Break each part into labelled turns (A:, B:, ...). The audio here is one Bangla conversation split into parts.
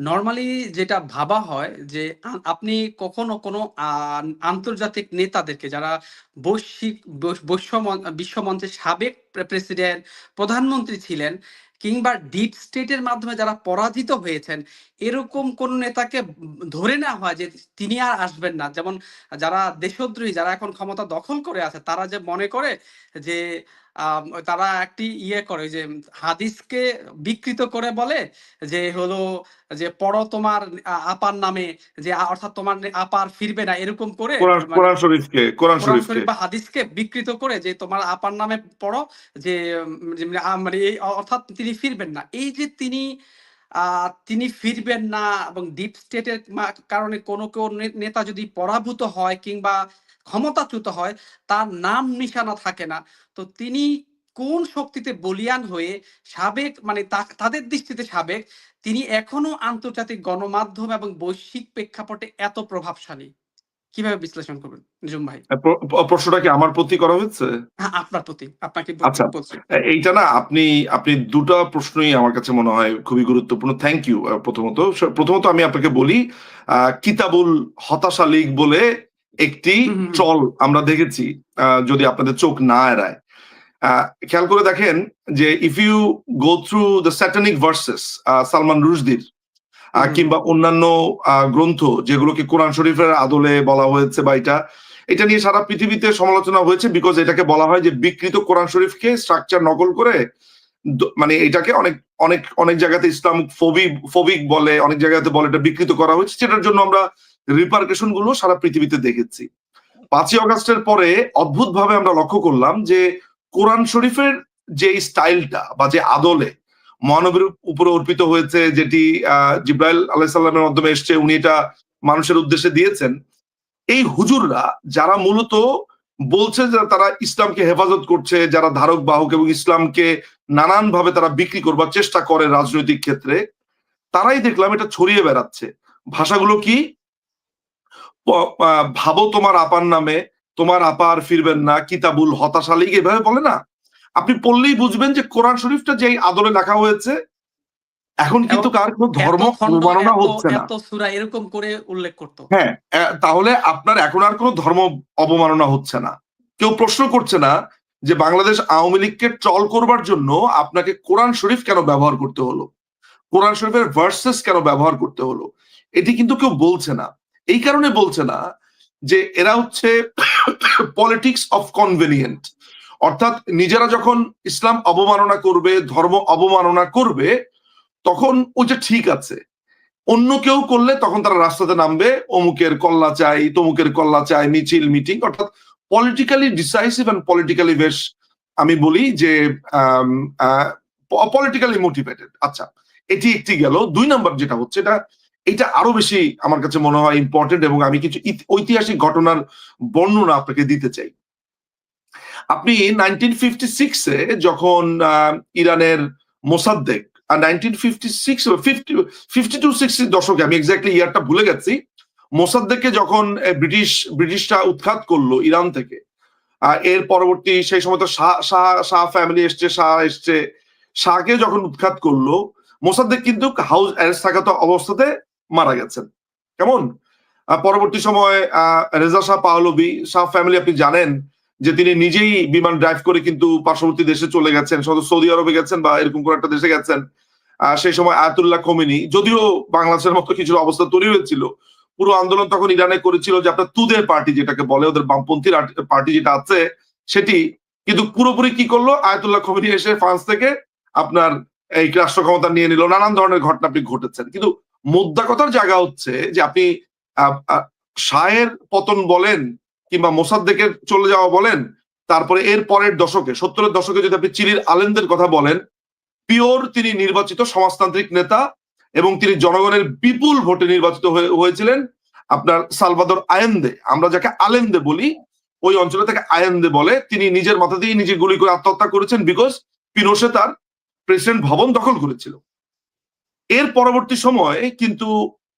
A: নরমালি যেটা ভাবা হয় যে আপনি কখনো কোনো আন্তর্জাতিক নেতাদেরকে যারা বৈশ্বিক, বৈশ- বৈশ্ব বিশ্বমঞ্চের সাবেক প্রেসিডেন্ট, প্রধানমন্ত্রী ছিলেন কিংবা ডিপ স্টেটের মাধ্যমে যারা পরাজিত হয়েছেন, এরকম কোন নেতাকে ধরে নেওয়া হয় যে, তিনি আর আসবেন না। যেমন যারা দেশদ্রোহী, যারা এখন ক্ষমতা দখল করে আছে, তারা যে মনে করে যে তারা একটি ইয়ে করে যে হাদিসকে বিকৃত করে বলে যে হলো যে পড়ো তোমার আপার নামে যে অর্থাৎ তোমার আপার ফিরবে না এরকম করে
B: কোরআন
A: মানে
B: শরীফকে কোরআন
A: কোরআন শরীফ বা হাদিসকে বিকৃত করে যে তোমার আপার নামে পড়ো যে মানে মানে এই অর্থাৎ তিনি ফিরবেন না। এই যে তিনি আহ তিনি ফিরবেন না এবং ডিপ স্টেটের কারণে কোনো কেউ নেতা যদি পরাভূত হয় কিংবা ক্ষমতাচ্যুত হয় তার নাম নিশানা থাকে না। তো তিনি কোন শক্তিতে বলিয়ান হয়ে সাবেক মানে তাদের দৃষ্টিতে সাবেক তিনি এখনও আন্তর্জাতিক গণমাধ্যম এবং বৈশ্বিক প্রেক্ষাপটে এত প্রভাবশালী। কীভাবে বিশ্লেষণ করবেন নিজুম ভাই?
B: প্রশ্নটা কি আমার প্রতি করা হয়েছে?
A: হ্যাঁ আপনার প্রতি। আপনাকে
B: আচ্ছা। এইটা না আপনি আপনি দুটো প্রশ্নই আমার কাছে মনে হয় খুবই গুরুত্বপূর্ণ। থ্যাংক ইউ প্রথমত প্রথমত আমি আপনাকে বলি আহ, কিতাবুল হতাশা লীগ বলে একটি। চল আমরা দেখেছি আহ, যদি আপনাদের চোখ না এড়ায়। আহ, খেয়াল করে দেখেন যে if you go through the satanic verses Salman রুশদির কিংবা অন্যান্য গ্রন্থ যেগুলোকে কোরআন শরীফের আদলে বলা হয়েছে বা এটা এটা নিয়ে সারা পৃথিবীতে সমালোচনা হয়েছে বিকজ এটাকে বলা হয় যে বিকৃত কোরআন শরীফকে স্ট্রাকচার নকল করে মানে এটাকে অনেক অনেক অনেক জায়গাতে ইসলাম ফোবিক ফোবিক বলে অনেক জায়গাতে বলে এটা বিকৃত করা হয়েছে। সেটার জন্য আমরা রিপার্কেশনগুলো সারা পৃথিবীতে দেখেছি। পাঁচই অগস্টের পরে অদ্ভুত ভাবে আমরা লক্ষ্য করলাম যে কোরআন শরীফের যে স্টাইলটা বা যে আদলে মহানবীর উপরে অর্পিত হয়েছে যেটি জিব্রাইল আলাইসাল্লামের মাধ্যমে এসছে, উনি এটা মানুষের উদ্দেশ্যে দিয়েছেন। এই হুজুররা যারা মূলত বলছে যে তারা ইসলামকে হেফাজত করছে, যারা ধারক, বাহক এবং ইসলামকে নানান ভাবে তারা বিক্রি করবার চেষ্টা করে রাজনৈতিক ক্ষেত্রে, তারাই দেখলাম এটা ছড়িয়ে বেড়াচ্ছে। ভাষাগুলো কি? ভাবো তোমার আপার নামে তোমার আপার ফিরবেন না কিতাবুল হতাশা লীগ এভাবে বলে না? আপনি পড়লেই বুঝবেন যে কোরআন শরীফটা যেই আদলে লেখা হয়েছে এখন কিন্তু কার কোনো ধর্ম অবমাননা হচ্ছে না।
A: সূরা এরকম করে উল্লেখ করতো।
B: হ্যাঁ তাহলে আপনার এখন আর কোনো ধর্ম অবমাননা হচ্ছে না। কেউ প্রশ্ন করছে না যে বাংলাদেশ আওয়ামী লীগকে ট্রল করবার জন্য আপনাকে কোরআন শরীফ কেন ব্যবহার করতে হলো? কোরআন শরীফের ভার্সেস কেন ব্যবহার করতে হলো? এটি কিন্তু কেউ বলছে না। এই কারণে বলছে না যে এরা হচ্ছে পলিটিক্স অফ কনভেনিয়েন্ট অর্থাৎ নিজেরা যখন ইসলাম অবমাননা করবে, ধর্ম অবমাননা করবে, তখন ওইটা ঠিক আছে। অন্য কেউ করলে তখন তারা রাস্তাতে নামবে, অমুকের কল্লা চাই, তমুকের কল্লা চাই, মিছিল, মিটিং, অর্থাৎ পলিটিক্যালি ডিসাইসিভ অ্যান্ড পলিটিক্যালি বেশ আমি বলি যে পলিটিক্যালি মোটিভেটেড আচ্ছা এটি একটি গেল। দুই নাম্বার যেটা হচ্ছে, এটা এটা আরও বেশি আমার কাছে মনে হয় ইম্পর্টেন্ট এবং আমি কিছু ঐতিহাসিক ঘটনার বর্ণনা আপনাকে দিতে চাই। আপনি নাইনটিন ফিফটি সিক্সে যখন ইরানের মোসাদ্দেক নাইনটিন টু সিক্সটি দশকে, আমি এক্স্যাক্টলি ইয়ারটা ভুলে গেছি, মোসাদ্দেককে যখন ব্রিটিশ, ব্রিটিশরা উৎখাত করল ইরান থেকে এর পরবর্তী সেই সময় তো শাহ শাহ ফ্যামিলি এসছে, শাহ এসছে শাহকে যখন উৎখাত করল, মোসাদ্দেক কিন্তু হাউস অ্যারেস্ট থাকা অবস্থাতে মারা গেছেন। কেমন? পরবর্তী সময় Reza Shah Pahlavi Shah family আপনি জানেন যে তিনি নিজেই বিমান ড্রাইভ করে কিন্তু পার্শ্ববর্তী দেশে চলে গেছেন শুধু সৌদি আরবে গেছেন বা এরকম কোন একটা দেশে গেছেন। সেই সময় আয়াতুল্লাহ খমিনি, যদিও বাংলাদেশের মতো কিছু অবস্থা তৈরি হয়েছিল, পুরো আন্দোলন তখন ইরানে করেছিল যে আপনার তুদের পার্টি যেটাকে বলে, ওদের বামপন্থী পার্টি যেটা আছে সেটি, কিন্তু পুরোপুরি কি করল? আয়াতুল্লাহ খমিনি এসে ফ্রান্স থেকে আপনার এই রাষ্ট্র ক্ষমতা নিয়ে নিল, নানান ধরনের ঘটনা আপনি ঘটেছেন। কিন্তু মোদ্দা কথার জায়গা হচ্ছে যে আপনি শাহের পতন বলেন কিংবা মোসাদ্দেকের চলে যাওয়া বলেন, তারপরে এর পরের দশকে, সত্তরের দশকে যদি আপনি চিলির আলেনদের কথা বলেন, পিওর তিনি নির্বাচিত সমাজতান্ত্রিক নেতা এবং তিনি জনগণের বিপুল ভোটে নির্বাচিত হয়ে- হয়েছিলেন আপনার সালভাদর আয়েন্দে। আমরা যাকে আলেন্দে বলি, ওই অঞ্চলে থেকে আয়েন্দে বলে, তিনি নিজের মাথা দিয়ে নিজে গুলি করে আত্মহত্যা করেছেন বিকজ পিনোসে তার প্রেসিডেন্ট ভবন দখল করেছিল। এর পরবর্তী সময়ে কিন্তু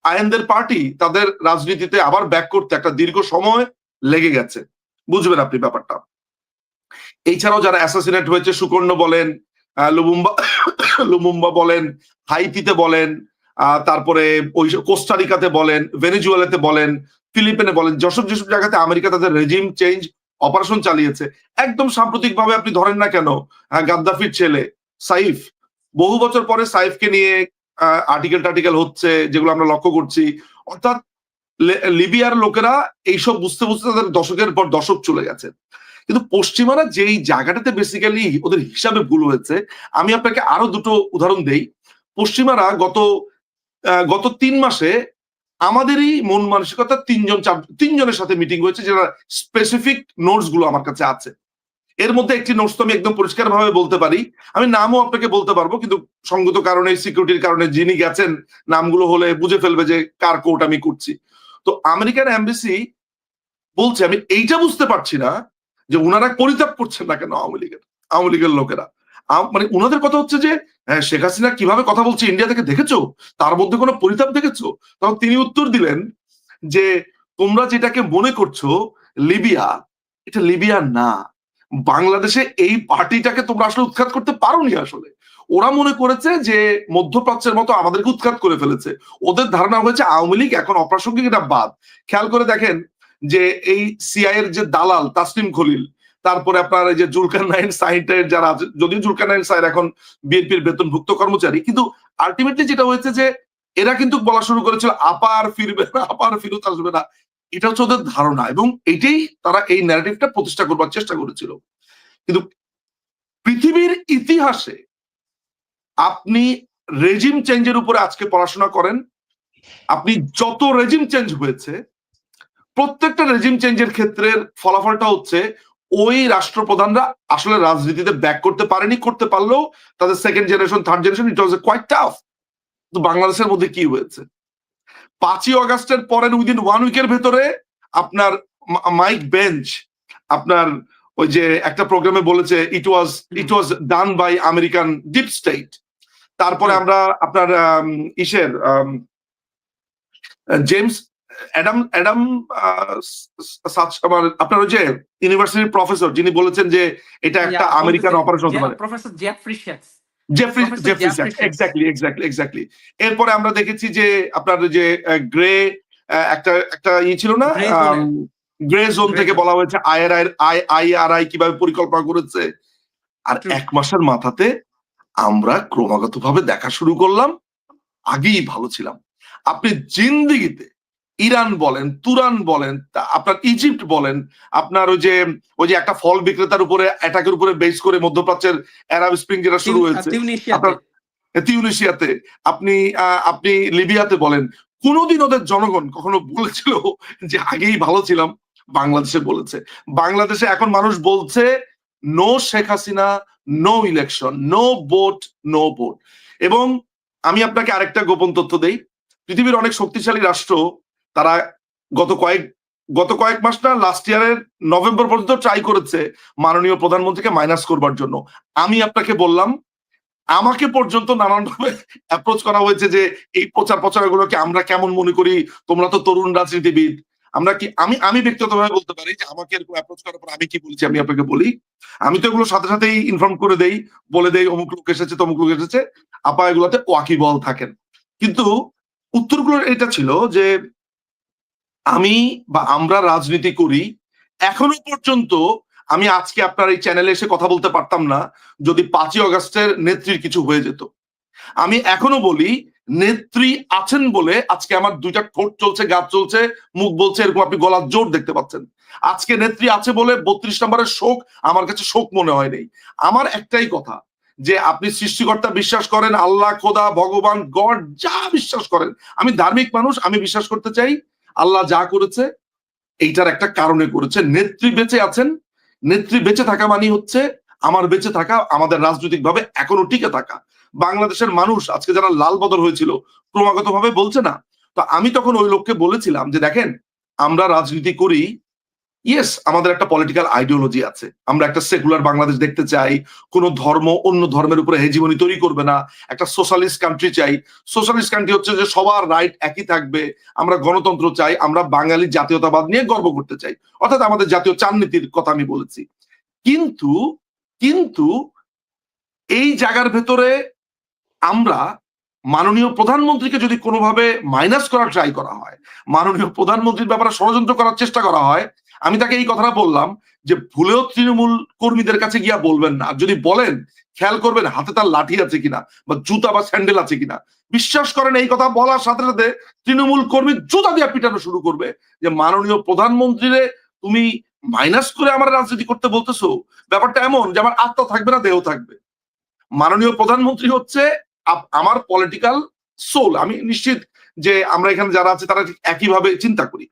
B: আয়েন্দের পার্টি তাদের রাজনীতিতে আবার ব্যাক করতে একটা দীর্ঘ সময় লেগে গেছে। বুঝবেন আপনি ব্যাপারটা। এছাড়াও যারা অ্যাসাসিনেট হয়েছে, সুকর্ণ বলেন লুমুম্বা লুমুম্বা বলেন, হাইতিতে বলেন তারপরে ওই কোস্টারিকাতে বলেন, ভেনেজুয়েলাতে বলেন, ফিলিপিনে বলেন, যেসব যেসব জায়গাতে আমেরিকা তাদের রেজিম চেঞ্জ অপারেশন চালিয়েছে, একদম সাম্প্রতিক ভাবে আপনি ধরেন না কেন গাদ্দাফির ছেলে সাইফ, বহু বছর পরে সাইফকে নিয়ে আর্টিকেল টার্টিকেল হচ্ছে, যেগুলো আমরা লক্ষ্য করছি। অর্থাৎ লিবিয়ার লোকেরা এইসব বুঝতে বুঝতে তাদের দশকের পর দশক চলে গেছে। কিন্তু পশ্চিমারা যেই জায়গাটাতে বেসিক্যালি ওদের হিসাবে ভুল হয়েছে, আমি আপনাকে আরও দুটো উদাহরণ দেই। পশ্চিমারা গত গত তিন মাসে আমাদেরই মন মানসিকতা তিনজন, চার, তিনজনের সাথে মিটিং হয়েছে, যেটা স্পেসিফিক নোটসগুলো আমার কাছে আছে। এর মধ্যে একটি নোটস তো আমি একদম পরিষ্কার ভাবে বলতে পারি। আমি নামও আপনাকে বলতে পারব কিন্তু সঙ্গত কারণে সিকিউরিটির কারণে যিনি গেছেন নামগুলো হলে বুঝে ফেলবে যে কার কোর্ট আমি করছি। তো আমেরিকান এমবেসি বলছে আমি এইটা বুঝতে পারছি না যে ওনারা পরিতাপ করছেন না কেন আওয়ামী লীগের আওয়ামী লীগের লোকেরা। মানে উনাদের কথা হচ্ছে যে হ্যাঁ, শেখ হাসিনা কীভাবে কথা বলছে ইন্ডিয়া থেকে দেখেছ? তার মধ্যে কোনো পরিতাপ দেখেছ? তখন তিনি উত্তর দিলেন যে তোমরা যেটাকে মনে করছ লিবিয়া এটা লিবিয়া না। বাংলাদেশে এই পার্টিটাকে তোমরা আসলে উৎখাত করতে পারোনি আসলে। ওরা মনে করেছে যে মধ্যপ্রাচ্যের মতো আমাদেরকে উৎখাত করে ফেলেছে। ওদের ধারণা হয়েছে আওয়ামী লীগ এখন অপ্রাসঙ্গিক এটা বাদ। খেয়াল করে দেখেন যে এই সিআই এর যে দালাল তাসলিম খলিল, তারপরে আপনার এই যে জুলকার নাইন সাইটের যারা আছে, যদিও জুলকার নাইন সাইড এখন বিএনপির বেতনভুক্ত কর্মচারী, কিন্তু আলটিমেটলি যেটা হয়েছে যে এরা কিন্তু বলা শুরু করেছিল আপার ফিরবে না আপার ফিরত আসবে না। এটা হচ্ছে ওদের ধারণা এবং এটাই তারা এই ন্যারেটিভটা প্রতিষ্ঠা করবার চেষ্টা করেছিল। কিন্তু পৃথিবীর ইতিহাসে আপনি রেজিম চেঞ্জের উপরে আজকে পড়াশোনা করেন, আপনি যত রেজিম চেঞ্জ হয়েছে, প্রত্যেকটা রেজিম চেঞ্জের ক্ষেত্রে ফলাফলটা হচ্ছে ওই রাষ্ট্রপ্রধানরা আসলে রাজনীতিতে ব্যাক করতে পারেনি, করতে পারলেও তাদের second generation third generation it was quite tough তো বাংলাদেশের মধ্যে কি হয়েছে? পাঁচই অগাস্টের পরের উইদিন ওয়ান উইকের ভেতরে আপনার মাইক বেঞ্চ আপনার ওই যে একটা প্রোগ্রামে বলেছে it was it was done by American deep state তারপরে আমরা আপনার ইসের জেমস অ্যাডাম অ্যাডাম আমার আপনার ওই যে ইউনিভার্সিটির প্রফেসর যিনি বলেছেন যে এটা একটা আমেরিকান অপারেশন হতে পারে।
A: Professor Jeffrey shakes
B: Jeffrey Jeffrey exactly exactly exactly এরপরে আমরা দেখেছি যে আপনার যে গ্রে একটা একটা ই ছিল না গ্রে জোন থেকে বলা হয়েছে আইআরআই আই আইআরআই কীভাবে পরিকল্পনা করেছে। আর এক মাসের মাথাতে আমরা ক্রমাগতভাবে দেখা শুরু করলাম আগেই ভালো ছিলাম। আপনি জিন্দিগিতে ইরান বলেন তুরান বলেন আপনার ইজিপ্ট বলেন আপনার ওই যে ওই যে একটা ফল বিক্রেতার উপরে অ্যাটাকের উপরে বেস করে মধ্যপ্রাচ্যের অ্যারাব স্প্রিং যেটা শুরু হয়েছে
A: তিউনিশিয়াতে।
B: আপনি আপনি লিবিয়াতে বলেন কোনোদিন ওদের জনগণ কখনো বলেছিল যে আগেই ভালো ছিলাম বাংলাদেশে বলেছে। বাংলাদেশে এখন মানুষ বলছে no Sheikh Hasina no election no vote no vote এবং আমি আপনাকে আরেকটা গোপন তথ্য দেই পৃথিবীর অনেক শক্তিশালী রাষ্ট্র তারা গত কয়েক গত কয়েক মাস না লাস্ট ইয়ারের নভেম্বর পর্যন্ত ট্রাই করেছে মাননীয় প্রধানমন্ত্রীকে মাইনাস করবার জন্য। আমি আপনাকে বললাম, আমাকে পর্যন্ত নানান ভাবে অ্যাপ্রোচ করা হয়েছে যে এই প্রচার প্রচারগুলোকে আমরা কেমন মনে করি, তোমরা তো তরুণ রাজনীতিবিদ। আমরা কি, আমি আমি ব্যক্তিগতভাবে বলতে পারি যে আমাকে এরকম অ্যাপ্রোচ করার পর আমি কি বলছি আমি আপনাকে বলি। আমি তো এগুলো সাথে সাথেই ইনফর্ম করে দেই, বলে দেই, অমুক লোক এসেছে, তমুক লোক এসেছে, আপা এগুলোতে ওয়াকিবল থাকেন। কিন্তু উত্তরগুলোর এটা ছিল যে আমি বা আমরা রাজনীতি করি, এখনও পর্যন্ত আমি আজকে আপনার এই চ্যানেলে এসে কথা বলতে পারতাম না, যদি পাঁচই অগস্টের নেত্রীর কিছু হয়ে যেত। আমি এখনও বলি, নেত্রী আছেন বলে আজকে আমার দুইটা ঠোঁট চলছে গাছ চলছে, মুখ বলছে, এরকম আপনি গলার জোর দেখতে পাচ্ছেন। আজকে নেত্রী আছে বলে বত্রিশ নম্বরের শোক আমার কাছে শোক মনে হয় নেই। আমার একটাই কথা, যে আপনি সৃষ্টিকর্তা বিশ্বাস করেন, আল্লাহ, খোদা, ভগবান, গড, যা বিশ্বাস করেন। আমি ধার্মিক মানুষ, আমি বিশ্বাস করতে চাই আল্লাহ যা করেছে, এইটার একটা কারণে করেছে। নেত্রী বেঁচে আছেন। নেত্রী বেঁচে থাকা মানে হচ্ছে, আমার বেঁচে থাকা, আমাদের রাজনৈতিক ভাবে এখনও টিকে থাকা। বাংলাদেশের মানুষ, আজকে যারা লাল বদল হয়েছিল ক্রমাগত ভাবে বলছে না। তো আমি তখন ওই লোককে বলেছিলাম যে, দেখেন, আমরা রাজনীতি করি ইয়েস আমাদের একটা পলিটিক্যাল আইডিওলজি আছে। আমরা একটা সেকুলার বাংলাদেশ দেখতে চাই, কোন ধর্ম অন্য ধর্মের উপরে হেজিমনি তৈরি করবে না। একটা সোশ্যালিস্ট কান্ট্রি চাই। সোশ্যালিস্ট কান্ট্রি হচ্ছে যে সবার রাইট একই থাকবে। আমরা গণতন্ত্র চাই, আমরা বাঙালি জাতীয়তাবাদ নিয়ে গর্ব করতে চাই। অর্থাৎ আমাদের জাতীয় চান নীতির কথা আমি বলেছি। কিন্তু কিন্তু এই জায়গার ভেতরে আমরা মাননীয় প্রধানমন্ত্রীকে যদি কোনোভাবে মাইনাস করার ট্রাই করা হয়, মাননীয় প্রধানমন্ত্রীর ব্যাপারে ষড়যন্ত্র করার চেষ্টা করা হয় আমি তাকে এই কথাটা বললাম যে ভুলেও তৃণমূল কর্মীদের কাছে গিয়া বলবেন না। যদি বলেন, খেয়াল করবেন হাতে তার লাঠি আছে কিনা বা জুতা বা স্যান্ডেল আছে কিনা। বিশ্বাস করেন এই কথা বলার সাথে সাথে তৃণমূল কর্মী জুতা দিয়ে পিটানো শুরু করবে যে, মাননীয় প্রধানমন্ত্রীরে তুমি মাইনাস করে আমার রাজনীতি করতে বলতেছো? ব্যাপারটা এমন যে আমার আত্মা থাকবে না, দেহ থাকবে। মাননীয় প্রধানমন্ত্রী হচ্ছে আমার পলিটিক্যাল সোল আমি নিশ্চিত যে আমরা এখানে যারা আছে, তারা একইভাবে চিন্তা করি।